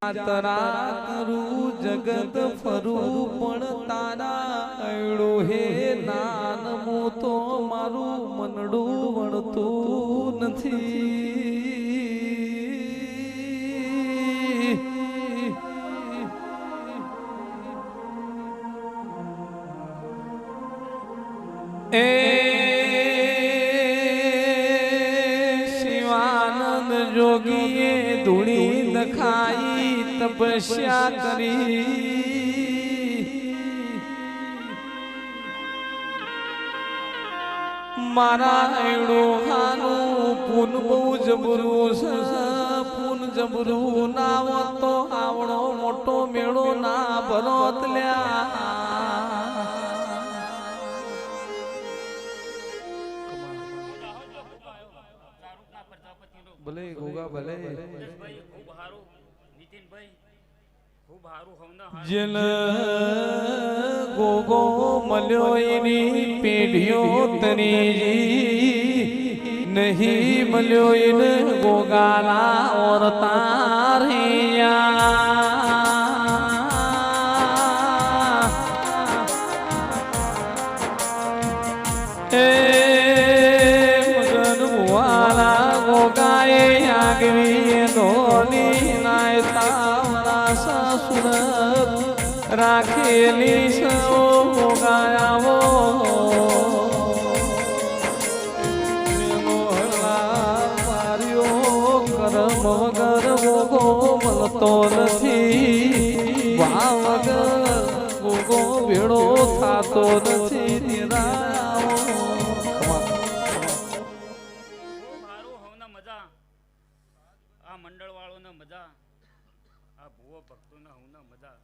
કરું જગત ફરું, પણ તારા અયડો હે નાન, હું તો મારું મનડું વળતું નથી. એ શિવાનંદ જોગીએ દખાઈ તપસ્યા કરી. મારા એડો હાનું પૂન બહુ જબરું પૂન જબરું ના તો આવડો મોટો મેળો ના ભરોત લ્યા. ભલે ગોગા ભલે. ભાઈ ખૂબ હારું. નીતિનભાઈ ખૂબ હારું. જલ ગોગો મળ્યો એની પેઢીઓ તરીજી નહીં મળ્યો એને ગોગાલા ઓર તારિયા એ ગોગાએ આગવી ધોની નાય તાવરા સાસુર રાખેલી સૌ કરમ વગર ગોગો મળતો નથી વા વગર ગોગો ભેળો થાતો નથી. આ મંડળ વાળોને મજા આ ભુવો ભક્તોના ના મજા.